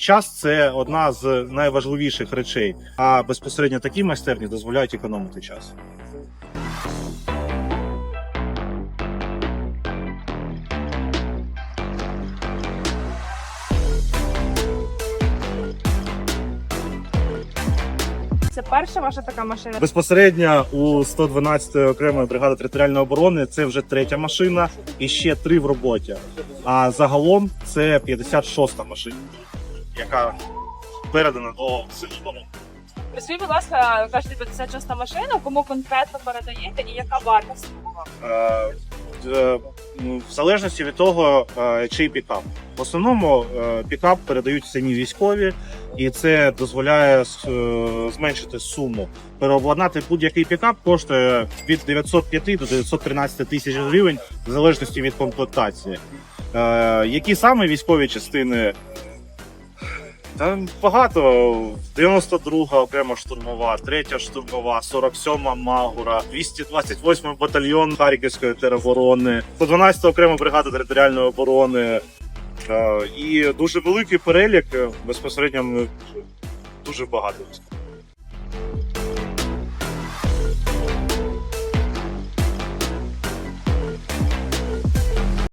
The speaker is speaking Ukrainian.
Час це одна з найважливіших речей, а безпосередньо такі майстерні дозволяють економити час. Це перша ваша така машина. Безпосередньо у 112-ї окремої бригади територіальної оборони це вже третя машина і ще три в роботі. А загалом це 56-та машина, яка передана до сил оборони. Будь ласка, кажете 56 машина, кому конкретно передаєте і яка вартість? Е, е, ну, в залежності від того, е, чий пікап. В основному е, пікап передають самі військові, і це дозволяє е, зменшити суму. Переобладнати будь-який пікап коштує від 905 до 913 тисяч гривень, в залежності від комплектації. Е, Які саме військові частини? Там багато. 92 окрема штурмова, 3 штурмова, 47 Магура, 228 батальйон Харківської тероборони, 112 окрема бригада територіальної оборони. Е, І дуже великий перелік е, безпосередньо дуже багато.